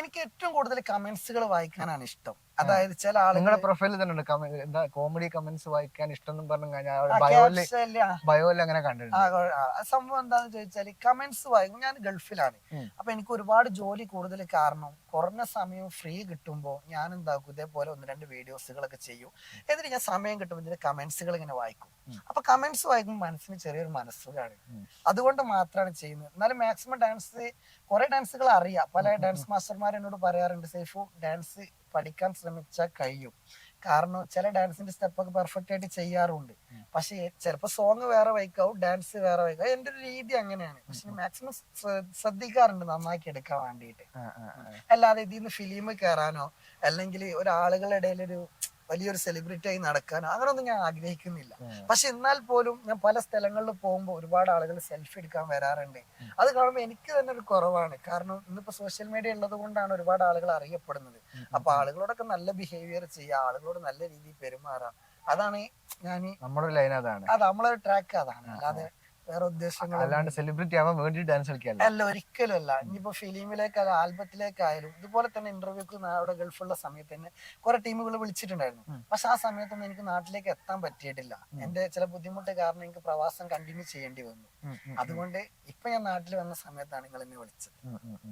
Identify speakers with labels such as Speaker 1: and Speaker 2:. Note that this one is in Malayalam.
Speaker 1: എനിക്ക് ഏറ്റവും കൂടുതൽ കമന്റ്സുകൾ വായിക്കാനാണ് ഇഷ്ടം. അതായത് ചില ആളുകളുടെ
Speaker 2: നിങ്ങളുടെ പ്രൊഫൈലിൽ തന്നെ ഉണ്ട് എന്താ കോമഡി കമന്റ്സ് വായിക്കാൻ ഇഷ്ടം എന്നും പറഞ്ഞു കഴിഞ്ഞാൽ ബയോയിൽ അങ്ങനെ കണ്ടിട്ടുണ്ട്.
Speaker 1: സംഭവം എന്താന്ന് ചോദിച്ചാൽ കമന്റ്സ് വായിക്കും. ഞാൻ ഗൾഫിലാണ്.
Speaker 2: ഉം.
Speaker 1: അപ്പൊ എനിക്ക് ഒരുപാട് ജോലി കൂടുതൽ കാരണം കുറഞ്ഞ സമയം ഫ്രീ കിട്ടുമ്പോൾ ഞാൻ എന്താക്കും ഇതേപോലെ ഒന്ന് രണ്ട് വീഡിയോസുകളൊക്കെ ചെയ്യും. എന്നിട്ട് ഞാൻ സമയം കിട്ടുമ്പോൾ ഇതിന്റെ കമന്റ്സുകൾ ഇങ്ങനെ വായിക്കും.
Speaker 2: ഉം.
Speaker 1: അപ്പൊ കമന്റ്സ് വായിക്കുമ്പോൾ മനസ്സിന് ചെറിയൊരു മനസ്സുകാണ്.
Speaker 2: ഉം.
Speaker 1: അതുകൊണ്ട് മാത്രമാണ് ചെയ്യുന്നത്. എന്നാലും മാക്സിമം ഡാൻസ് കുറെ ഡാൻസുകൾ അറിയാം. പല ഡാൻസ് മാസ്റ്റർമാർ എന്നോട് പറയാറുണ്ട് സേഫു ഡാൻസ് പഠിക്കാൻ ശ്രമിച്ചാൽ കഴിയും. കാരണം ചില ഡാൻസിന്റെ സ്റ്റെപ്പൊക്കെ പെർഫെക്റ്റ് ആയിട്ട് ചെയ്യാറുണ്ട്. പക്ഷെ ചിലപ്പോൾ സോങ് വേറെ വൈക്കാവും ഡാൻസ് വേറെ വൈക്കാവും. എന്റെ ഒരു രീതി അങ്ങനെയാണ്. പക്ഷെ മാക്സിമം ശ്രദ്ധിക്കാറുണ്ട് നന്നാക്കി എടുക്കാൻ വേണ്ടിയിട്ട്. അല്ലാതെ ഇതിൽ നിന്ന് ഫിലിം കയറാനോ അല്ലെങ്കിൽ ഒരാളുകളുടെ ഇടയിൽ ഒരു വലിയൊരു സെലിബ്രിറ്റി ആയി നടക്കാൻ അങ്ങനൊന്നും ഞാൻ ആഗ്രഹിക്കുന്നില്ല. പക്ഷെ എന്നാൽ പോലും ഞാൻ പല സ്ഥലങ്ങളിൽ പോകുമ്പോൾ ഒരുപാട് ആളുകൾ സെൽഫി എടുക്കാൻ വരാറുണ്ട്. അത് കാണുമ്പോൾ എനിക്ക് തന്നെ ഒരു കുറവാണ്. കാരണം ഇന്നിപ്പോ സോഷ്യൽ മീഡിയ ഉള്ളത് കൊണ്ടാണ് ഒരുപാട് ആളുകൾ അറിയപ്പെടുന്നത്. അപ്പൊ ആളുകളോടൊക്കെ നല്ല ബിഹേവിയർ ചെയ്യുക ആളുകളോട് നല്ല രീതിയിൽ പെരുമാറാം അതാണ് ഞാൻ
Speaker 2: നമ്മുടെ ലൈൻ അതാണ്.
Speaker 1: അത് നമ്മളെ ട്രാക്ക് അതാണ്. അല്ലാതെ വേറെ ഉദ്ദേശങ്ങൾ
Speaker 2: അല്ലാണ്ട് സെലിബ്രിറ്റി ആവാൻ വേണ്ടി ഡാൻസ് കളിക്കാൻ
Speaker 1: അല്ല ഒരിക്കലും അല്ല. ഇനിയിപ്പോ ഫിലിമിലേക്കായാലും ആൽബത്തിലേക്കായാലും ഇതുപോലെ തന്നെ ഇന്റർവ്യൂക്ക് അവിടെ ഗൾഫുള്ള സമയത്ത് തന്നെ കുറെ ടീമുകൾ വിളിച്ചിട്ടുണ്ടായിരുന്നു. പക്ഷെ ആ സമയത്തൊന്നും എനിക്ക് നാട്ടിലേക്ക് എത്താൻ പറ്റിയിട്ടില്ല. എന്റെ ചില ബുദ്ധിമുട്ട് കാരണം എനിക്ക് പ്രവാസം കണ്ടിന്യൂ ചെയ്യേണ്ടി വന്നു. അതുകൊണ്ട് ഇപ്പൊ ഞാൻ നാട്ടിൽ വന്ന സമയത്താണ് നിങ്ങൾ എന്നെ വിളിച്ചത്